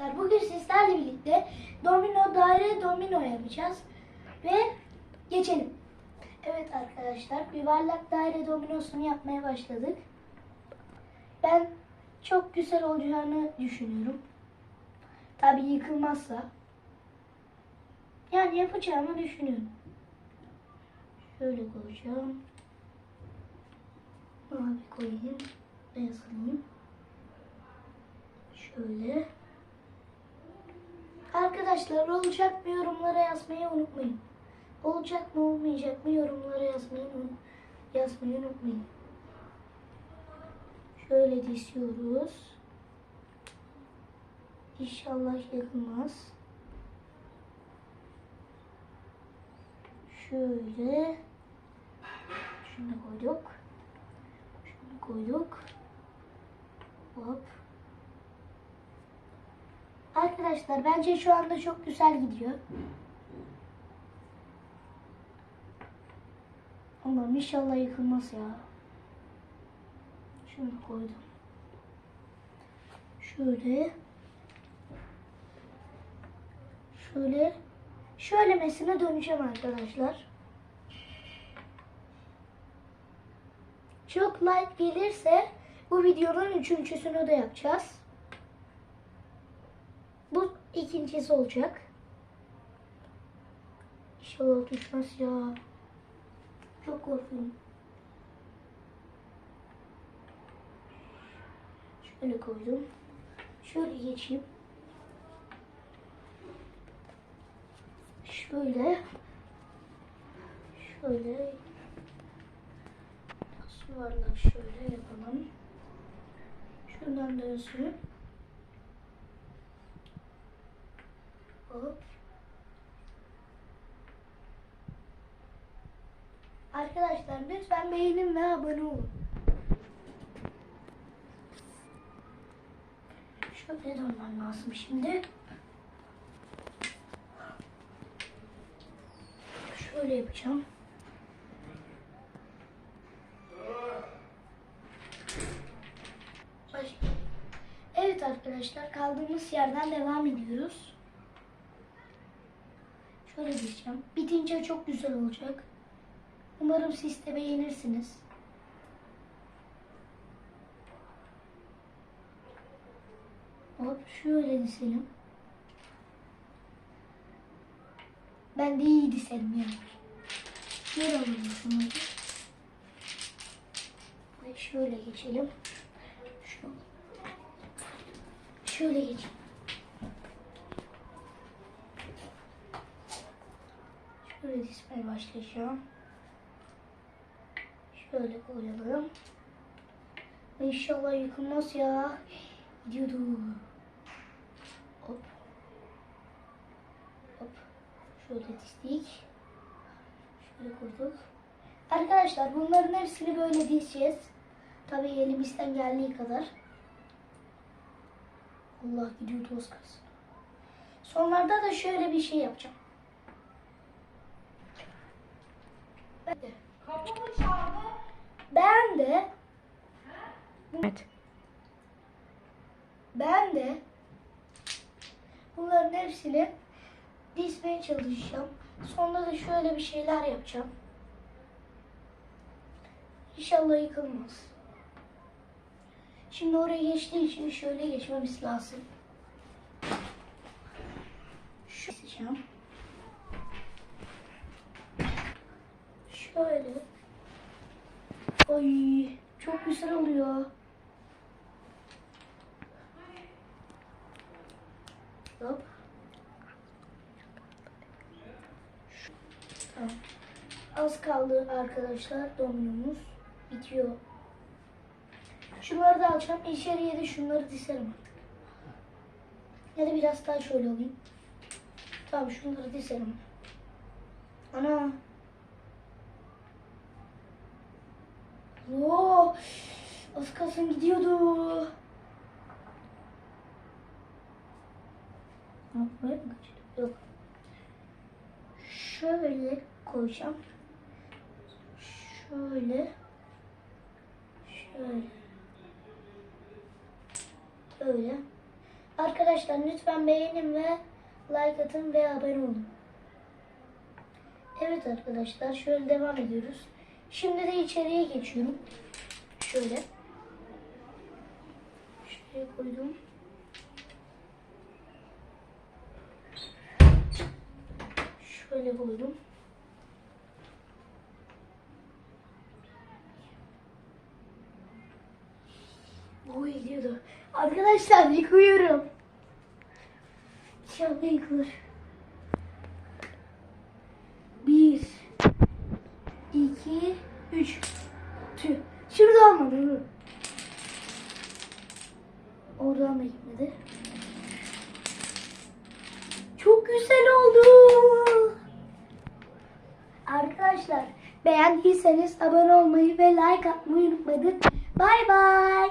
arkadaşlar. Bugün sizlerle birlikte domino daire domino yapacağız. Ve geçelim. Evet arkadaşlar yuvarlak daire dominosunu yapmaya başladık. Ben çok güzel olacağını düşünüyorum. Tabii yıkılmazsa. Yani yapacağımı düşünüyorum. Şöyle koyacağım. Mavi koyayım. Beyaz alayım. Şöyle. Arkadaşlar olacak mı yorumlara yazmayı unutmayın. Olacak mı olmayacak mı yorumlara yazmayı, yazmayı unutmayın. Şöyle diziyoruz. İnşallah yakılmaz. Şöyle. Şunu koyduk. Şunu koyduk. Hop. Arkadaşlar bence şu anda çok güzel gidiyor. Allah'ım inşallah yıkılmaz ya. Şunu koydum. Şöyle. Şöyle. Şöylemesine döneceğim arkadaşlar. Çok like gelirse bu videonun üçüncüsünü de yapacağız. İkincisi olacak. İnşallah düşmez ya. Çok korkuyorum. Şöyle koydum. Şöyle geçeyim. Şöyle. Şöyle. Yuvarlak şöyle yapalım. Şuradan dönsün. Arkadaşlar lütfen beğenin ve abone olun. Şöyle dönmem lazım şimdi. Şöyle yapacağım. Evet arkadaşlar kaldığımız yerden devam ediyoruz. Şöyle diyeceğim. Bitince çok güzel olacak. Umarım siz de beğenirsiniz. Hop şöyle dizelim. Ben de iyi dizelim yani. Şöyle alalım şunları. Ve şöyle geçelim. Şöyle geçelim. Şöyle dizmeye başlayacağım. Şöyle koyalım. İnşallah yıkılmaz ya. Gidiyordu. Hop. Hop. Şöyle dizdik. Şöyle koyduk. Arkadaşlar bunların hepsini böyle dizeceğiz. Tabii elimizden geldiği kadar. Allah gidiyordu az kalsın. Sonlarda da şöyle bir şey yapacağım. Ben de. Evet. Ben de bunların hepsini dizmeye çalışacağım. Sonra da şöyle bir şeyler yapacağım. İnşallah yıkılmaz. Şimdi oraya geçtiği için şöyle geçmemiz lazım. Şu dizeceğim. Şöyle. Ay çok güzel oluyor. Hop. Az kaldı arkadaşlar dominomuz bitiyor. Şunları da alacağım. İçeriye de şunları dizerim artık. Ya da biraz daha şöyle alayım. Tamam şunları dizerim. Ana. Oo, az kalsın gidiyordu. Yok. Şöyle koyacağım. Şöyle. Şöyle. Böyle. Arkadaşlar lütfen beğenin ve like atın ve abone olun. Evet arkadaşlar şöyle devam ediyoruz. Şimdi de içeriye geçiyorum. Şöyle. Şuraya koydum. Şöyle koydum. Bu gidiyordu. Arkadaşlar yıkıyorum. İnşallah yıkılır. 2, 3. Tüh. Şurada olmadı. Dur. Oradan da gitmedi. Çok güzel oldu. Arkadaşlar beğendiyseniz abone olmayı ve like atmayı unutmayın. Bay bay.